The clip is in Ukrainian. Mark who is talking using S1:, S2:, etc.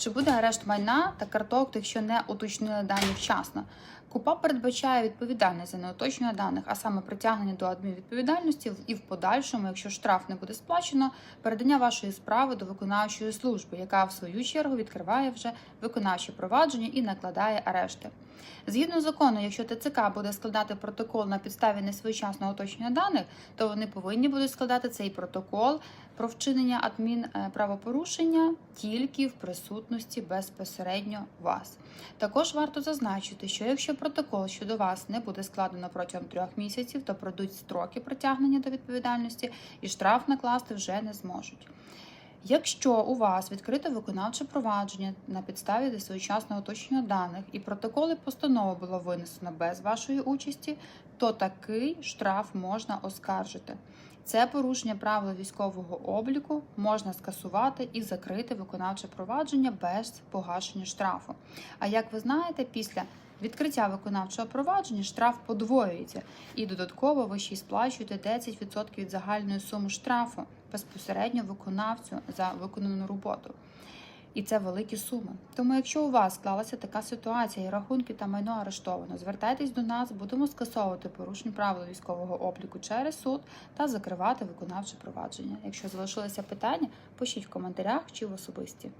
S1: Чи буде арешт майна та карток, якщо не уточнили дані вчасно? КУПА передбачає відповідальність за неуточнення даних, а саме притягнення до адмінвідповідальності і в подальшому, якщо штраф не буде сплачено, передання вашої справи до виконавчої служби, яка в свою чергу відкриває вже виконавче провадження і накладає арешти. Згідно закону, якщо ТЦК буде складати протокол на підставі несвоєчасного уточнення даних, то вони повинні будуть складати цей протокол про вчинення адмінправопорушення тільки в присутності безпосередньо вас. Також варто зазначити, що якщо протокол щодо вас не буде складено протягом трьох місяців, то пройдуть строки притягнення до відповідальності і штраф накласти вже не зможуть. Якщо у вас відкрите виконавче провадження на підставі своєчасного уточнення даних і протоколи постанови було винесено без вашої участі, то такий штраф можна оскаржити. Це порушення правил військового обліку можна скасувати і закрити виконавче провадження без погашення штрафу. А як ви знаєте, після відкриття виконавчого провадження штраф подвоюється, і додатково ви ще й сплачуєте 10% від загальної суми штрафу безпосередньо виконавцю за виконану роботу. І це великі суми. Тому, якщо у вас склалася така ситуація і рахунки та майно арештовано, звертайтесь до нас, будемо скасовувати порушення правил військового обліку через суд та закривати виконавче провадження. Якщо залишилися питання, пишіть в коментарях чи в особисті.